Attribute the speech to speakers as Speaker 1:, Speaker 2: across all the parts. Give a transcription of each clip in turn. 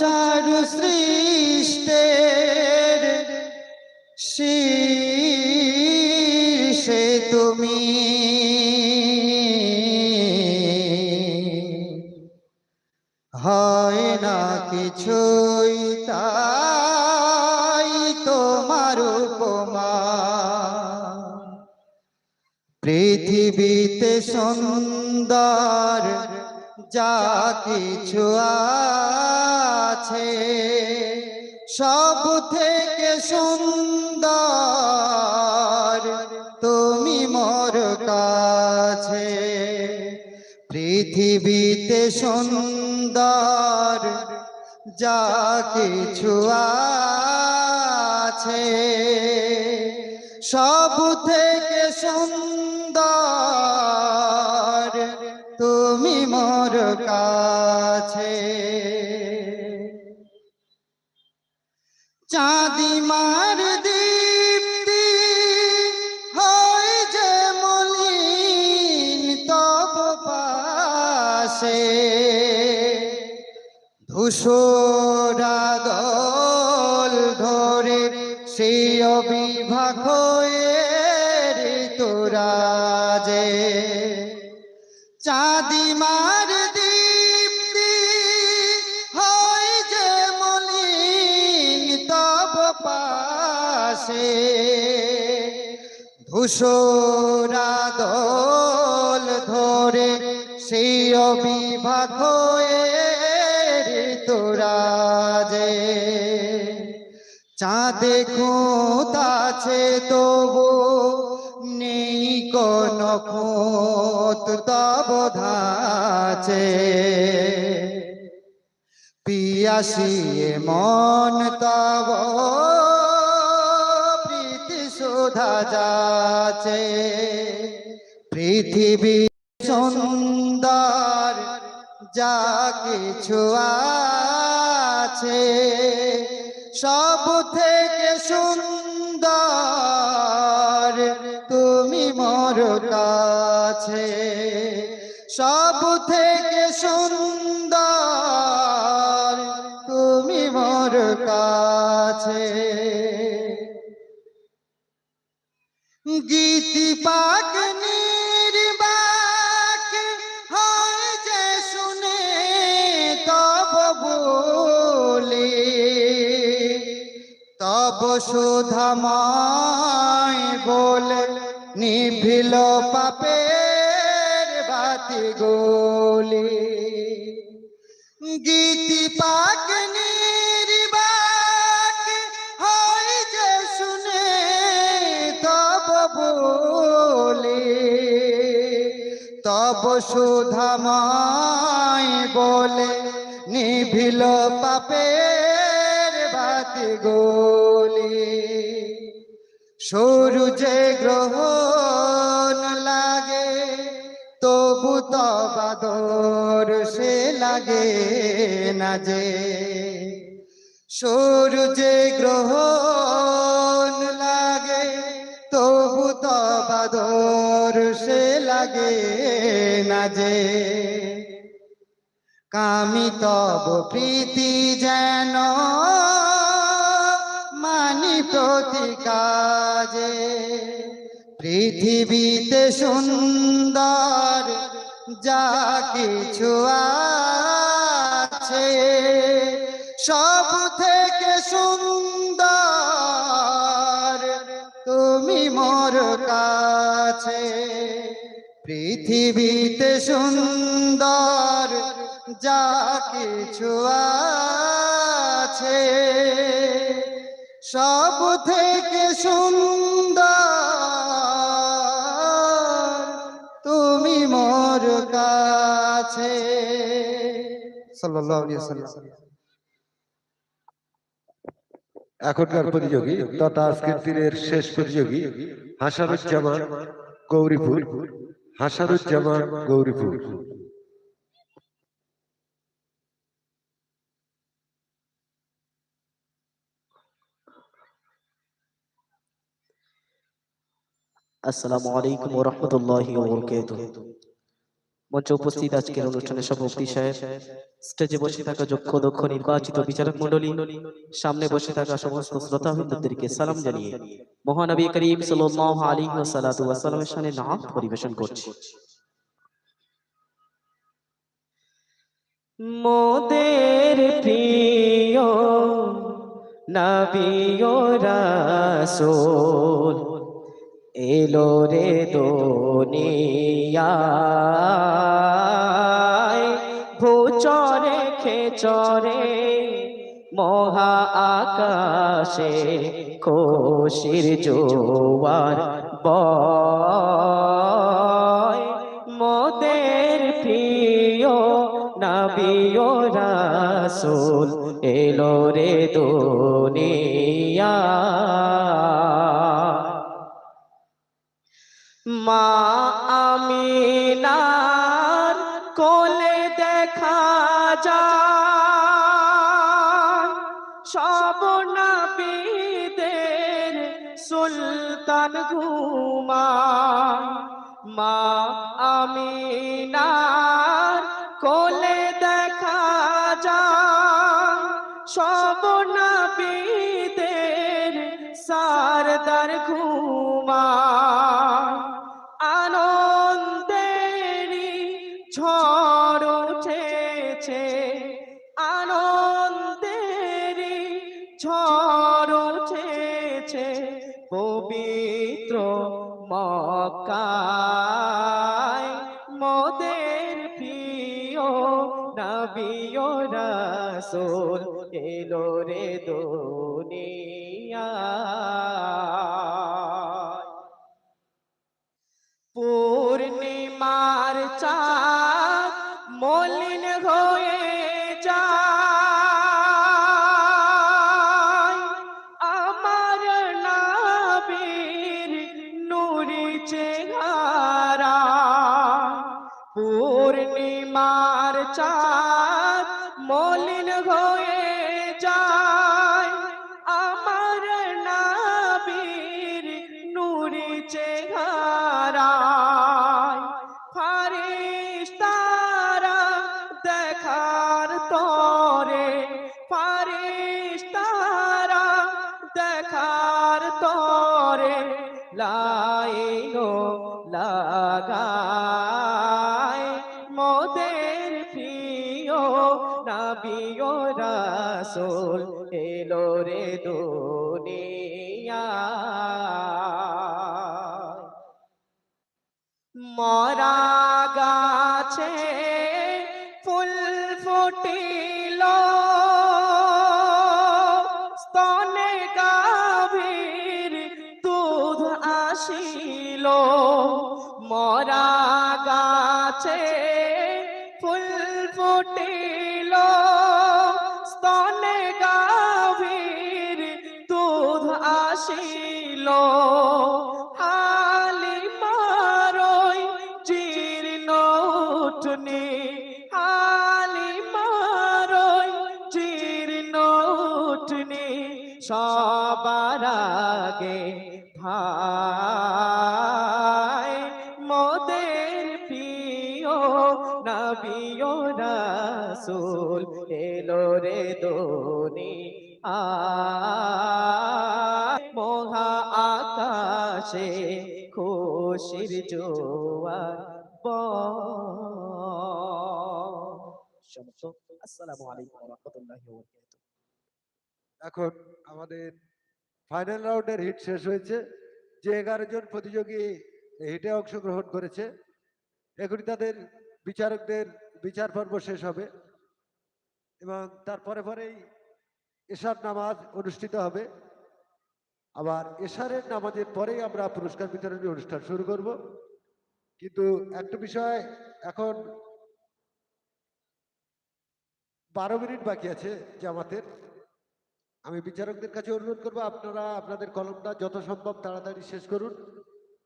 Speaker 1: চারু সৃষ্টের শীর্ষে তুমি। হয় না কিছুই তাই তোমার উপমা। পৃথিবীতে সুন্দর যা কিছু আছে, সব থেকে সুন্দর তুমি মোর কাছে। পৃথিবীতে সুন্দর যা কিছু আছে, সব থেকে সুন্দর পাশে। ধূসরা দল ধরে সেই অবিভাগ হয়ে তোরা যে চাঁদিমার দীপ্তি হয় যে মলিন তব পাশে। ধূসরা দল তোরা যে চাঁদে খুঁত আছে, তবু নেই কোন খুঁত, তব ধাচে। পিয়াসিয়ে মন, তব প্রীতি সুধা যাচে। পৃথিবী যা কিছু আছে সব থেকে সুন্দর তুমি মোর কাছে। সব থেকে সুন্দর তুমি মোর কাছে। গীতি পাক তব সুধামায় বলে নিভিল পাপের বাতি গোলে। গীতি পাক নির্বাক তব বলে। বলে নিভিল পাপের বাতি গোলে গ্রহণ লাগে, তবু তবাদর সে লাগে না যে। সূর্যে গ্রহণ লাগে, তবু তবাদর সে লাগে না যে। কামি তব প্রীতি যেন মানি প্রতি কাজে। পৃথিবীতে সুন্দর যা কিছু আছে, সব থেকে সুন্দর তুমি মোর কাছে। পৃথিবীতে সুন্দর যা কিছু আছে সব থেকে সুন্দর তুমি মোর কাছে।
Speaker 2: এখনকার প্রতিযোগী তথা আজকের দিনের শেষ প্রতিযোগী হাসানুজ্জামান গৌরীপুর। হাসানুজ্জামান গৌরীপুর।
Speaker 3: আসসালামু আলাইকুম রাহমাতুল্লাহি মঞ্চে উপস্থিত আজকের অনুষ্ঠানে সভাপতি সাহেব, স্টেজে বসে থাকা যোগ্য দক্ষ নির্বাচিত বিচারক মণ্ডলী, সামনে বসে থাকা সমস্ত শ্রোতাবৃন্দদেরকে সালাম জানিয়ে মহানবী করিম সাল্লাল্লাহু আলাইহি ওয়াসাল্লাতু ওয়াসাল্লামের শানে নাত পরিবেশন করছি। মোদের প্রিয় নবীয় রাসূল এলো রে দুনিয়ায়। ভূচরে খেচরে মহা আকাশে খুশির জোয়ার বয়। মোদের প্রিয় নবীয় রাসূল এলো রে দুনিয়া কোলে দেখা যায়। সব নবীদের সুলতান ঘুমায়। মা আমিনার কোলে দেখা যায়। সব নবীদের সারদার ঘুমায়। রাসূল এলো রে দুনিয়ায় পূর্ণিমার চাঁদ মলিন হয়ে যায়। আমার নাবির নুরি চেহারা। পূর্ণিমার চাঁদ লাইনো লাগায় মোদের প্রিয় নবীয় রাসূল এলো রে দুনিয়া। মরা গাছে ফুল ফুটিল গাছে ফুল ফুটিল, স্তনে গাভীর দুধ আসিল। হালি মারই জীর্ণ উঠনি হালি মারই জীর্ণ উঠনি। সবার আগে রাসূল এলো রে দোনি আ, মহা আকাশে খুশির জোয়ার আসসালামু
Speaker 2: এখন আমাদের ফাইনাল রাউন্ডের হিট শেষ হয়েছে। যে এগারো জন প্রতিযোগী হিটে অংশগ্রহণ করেছে। এখনই তাদের বিচারকদের বিচার পর্ব শেষ হবে এবং তারপরে পরেই এশার নামাজ অনুষ্ঠিত হবে। আবার এশারের নামাজের পরেই আমরা পুরস্কার বিতরণী অনুষ্ঠান শুরু করব। কিন্তু একটা বিষয় এখন বারো মিনিট বাকি আছে জামাতের। আমি বিচারকদের কাছে অনুরোধ করব, আপনারা আপনাদের কলমটা যত সম্ভব তাড়াতাড়ি শেষ করুন।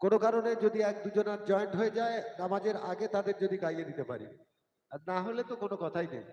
Speaker 2: কোনো কারণে যদি এক দুজনার জয়েন্ট হয়ে যায়, নামাজের আগে তাদের যদি গাইয়ে দিতে পারি। আর না হলে তো কোনো কথাই নেই।